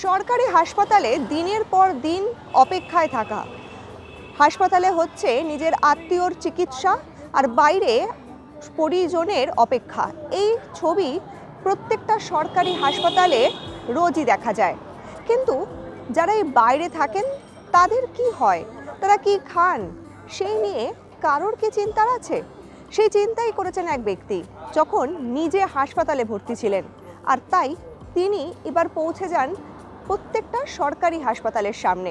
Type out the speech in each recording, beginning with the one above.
সরকারি হাসপাতালে দিনের পর দিন অপেক্ষায় থাকা। হাসপাতালে হচ্ছে নিজের আত্মীয়র চিকিৎসা আর বাইরে পরিজনের অপেক্ষা। এই ছবি প্রত্যেকটা সরকারি হাসপাতালে রোজই দেখা যায়। কিন্তু যারা এই বাইরে থাকেন, তাদের কি হয়? তারা কি খান? সেই নিয়ে কারোর কি চিন্তার আছে? সেই চিন্তাই করেছেন এক ব্যক্তি, যখন নিজে হাসপাতালে ভর্তি ছিলেন। আর তাই তিনি এবার পৌঁছে যান প্রত্যেকটা সরকারি হাসপাতালের সামনে।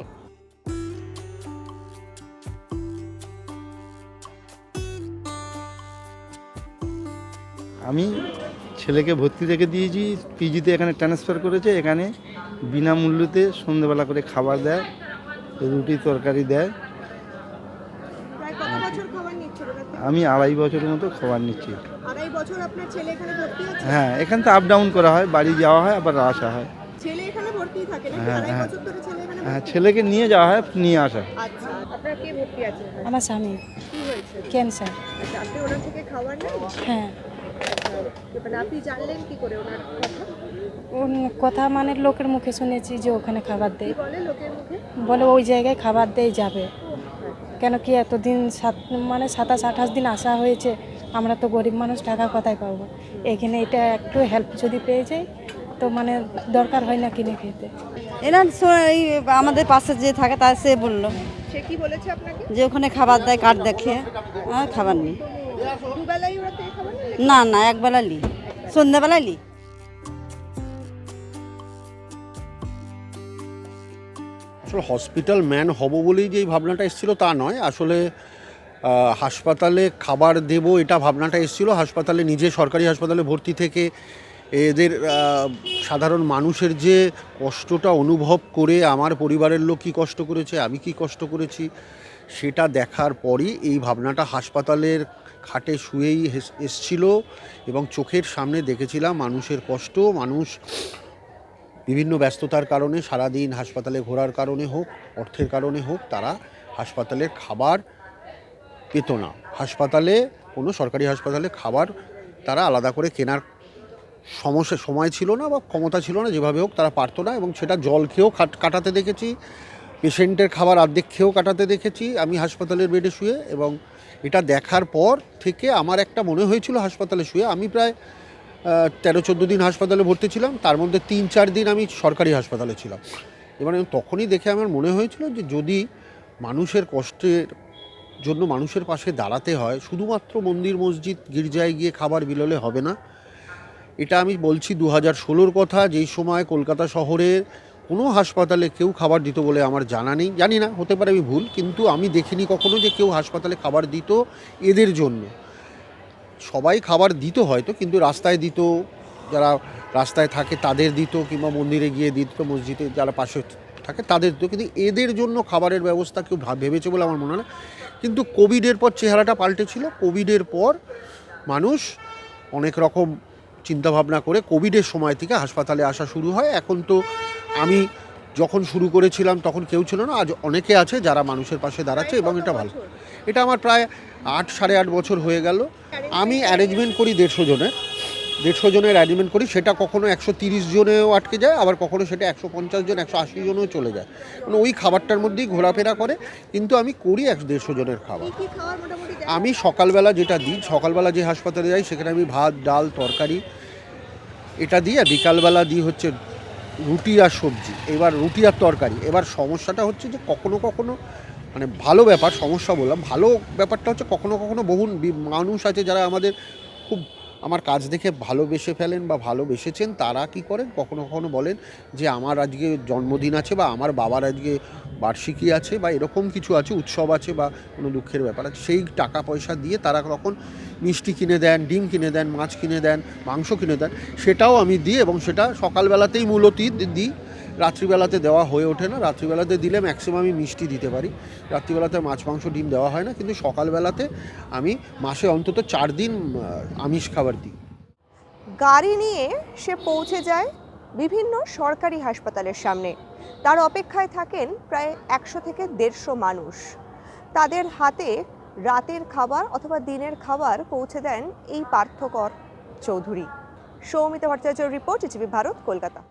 আমি ছেলেকে ভর্তি রেখে দিয়েছি পিজিতে এখানে ট্রান্সফার করেছে এখানে বিনামূল্যতে সন্ধ্যেবেলা করে খাবার দেয় রুটি তরকারি দেয়। আমি আড়াই বছরের মতো খাবার নিচ্ছি। হ্যাঁ এখান থেকে আপ ডাউন করা হয় বাড়ি যাওয়া হয় আবার আসা হয়। ভর্তি থাকে হ্যাঁ, হ্যাঁ। ধরে ছেলে এখানে হ্যাঁ ছেলেকে নিয়ে যাওয়া হয় নিয়ে আসা। আচ্ছা আপনার কে ভর্তি আছে? আমার স্বামী। কি হয়েছে? ক্যান্সার। আচ্ছা আপনি ওনার থেকে খাবার নেন? হ্যাঁ। আচ্ছা, মানে আপনি জানলেন কি করে ওনার কথা? কথা মানে লোকের মুখে শুনেছি যে ওখানে খাবার দেয়। বলে বলে ওই জায়গায় খাবার দেয় যাবে। কেন কি এতদিন সাত মানে সাতাশ আঠাশ দিন আসা হয়েছে আমরা তো গরিব মানুষ টাকা কোথায় পাবো? এখানে এটা একটু হেল্প যদি পেয়ে যাই তো মানে দরকার হয় না কিনে খেতে। এনার এই আমাদের পাশে যে থাকে তার সে বলল। সে কি বলেছে আপনাকে? যে ওখানে খাবার দেয় কার্ড দেখে। আর খাবার নেই। না না একবেলা লি। সন্ধ্যাবেলা লি। আসলে হসপিটাল ম্যান হব বলেই যে এই ভাবনাটা এসেছিল তা নয়। আসলে হাসপাতালে খাবার দেব এটা ভাবনাটা এসেছিল। হাসপাতালে নিজে সরকারি হাসপাতালে ভর্তি থেকে এদের সাধারণ মানুষের যে কষ্টটা অনুভব করে আমার পরিবারের লোক কী কষ্ট করেছে, আমি কি কষ্ট করেছি, সেটা দেখার পরই এই ভাবনাটা হাসপাতালের খাটে শুয়েই এস- এসছিল এবং চোখের সামনে দেখেছিলাম মানুষের কষ্ট, মানুষ বিভিন্ন ব্যস্ততার কারণে, সারাদিন হাসপাতালে ঘোরার কারণে হোক, অর্থের কারণে হোক, তারা হাসপাতালের খাবার পেত না। হাসপাতালে, কোনো সরকারি হাসপাতালে খাবার তারা আলাদা করে কেনার সমস্যা, সময় ছিল না বা ক্ষমতা ছিল না, যেভাবে হোক তারা পারতো না এবং সেটা জল খেয়েও কাটাতে দেখেছি, পেশেন্টের খাবার অর্ধেক খেয়েও কাটাতে দেখেছি আমি হাসপাতালের বেডে শুয়ে এবং এটা দেখার পর থেকে আমার একটা মনে হয়েছিল হাসপাতালে শুয়ে। আমি প্রায় তেরো, চোদ্দ দিন হাসপাতালে ভর্তি ছিলাম, তার মধ্যে তিন, চার দিন আমি সরকারি হাসপাতালে ছিলাম। এবার তখনই দেখে আমার মনে হয়েছিল যে যদি মানুষের কষ্টের জন্য মানুষের পাশে দাঁড়াতে হয়, শুধুমাত্র মন্দির, মসজিদ, গির্জায় গিয়ে খাবার বিলোলে হবে না এটা আমি বলছি দু হাজার ষোলোর কথা, যেই সময় কলকাতা শহরের কোনো হাসপাতালে কেউ খাবার দিত বলে আমার জানা নেই। জানি না, হতে পারে আমি ভুল, কিন্তু আমি দেখিনি কখনো যে কেউ হাসপাতালে খাবার দিত এদের জন্য। সবাই খাবার দিত হয়তো, কিন্তু রাস্তায় দিত, যারা রাস্তায় থাকে তাদের দিত, কিংবা মন্দিরে গিয়ে দিত, মসজিদে যারা পাশে থাকে তাদের দিত, কিন্তু এদের জন্য খাবারের ব্যবস্থা কেউ ভাব- ভেবেছে বলে আমার মনে হয় কিন্তু কোভিডের পর চেহারাটা পাল্টেছিল। কোভিডের পর মানুষ অনেক রকম চিন্তাভাবনা করে কোভিডের সময় থেকে হাসপাতালে আসা শুরু হয়। এখন তো আমি যখন শুরু করেছিলাম তখন কেউ ছিল না, আজ অনেকে আছে যারা মানুষের পাশে দাঁড়াচ্ছে এবং এটা ভালো। এটা আমার প্রায় আট, সাড়ে আট বছর হয়ে গেল। আমি অ্যারেঞ্জমেন্ট করি দেড়শো জনের। দেড়শো জনের অ্যারেঞ্জমেন্ট করি সেটা কখনো একশো তিরিশ জনেও আটকে যায় আবার কখনো সেটা একশো পঞ্চাশ জন একশো আশি জনেও চলে যায়। মানে ওই খাবারটার মধ্যেই ঘোরাফেরা করে কিন্তু আমি করি একশো দেড়শো জনের খাবার? আমি সকালবেলা যেটা দিই সকালবেলা যে হাসপাতালে যাই সেখানে আমি ভাত ডাল তরকারি এটা দিই আর বিকালবেলা দিই হচ্ছে রুটি আর সবজি এবার রুটি আর তরকারি। এবার সমস্যাটা হচ্ছে যে কখনো কখনো মানে ভালো ব্যাপার সমস্যা বললাম ভালো ব্যাপারটা হচ্ছে কখনো কখনো বহু মানুষ আছে যারা আমাদের খুব আমার কাজ দেখে ভালোবেসে ফেলেন বা ভালোবেসেছেন, তারা কি করেন? কখনো কখনো বলেন যে, আমার আজকে জন্মদিন আছে বা আমার বাবার আজকে বার্ষিকী আছে বা এরকম কিছু আছে, উৎসব আছে বা কোনো দুঃখের ব্যাপার আছে। সেই টাকা পয়সা দিয়ে তারা কখন মিষ্টি কিনে দেন, ডিম কিনে দেন, মাছ কিনে দেন, মাংস কিনে দেন, সেটাও আমি দিই এবং সেটা সকালবেলাতেই মূলত দিই। রাত্রিবেলাতে দেওয়া হয়ে ওঠে না। রাত্রিবেলাতে দিলে ম্যাক্সিমাম আমি মিষ্টি দিতে পারি। রাত্রিবেলাতে মাছ, মাংস, ডিম দেওয়া হয় না। কিন্তু সকালবেলাতে আমি মাসে অন্তত চার দিন আমিষ খাবার দিই। গাড়ি নিয়ে সে পৌঁছে যায় বিভিন্ন সরকারি হাসপাতালের সামনে। তার অপেক্ষায় থাকেন প্রায় একশো থেকে দেড়শো মানুষ। তাদের হাতে রাতের খাবার অথবা দিনের খাবার পৌঁছে দেন এই পার্থকর চৌধুরী। সৌমিতা ভট্টাচার্য রিপোর্ট জিবি ভারত, কলকাতা।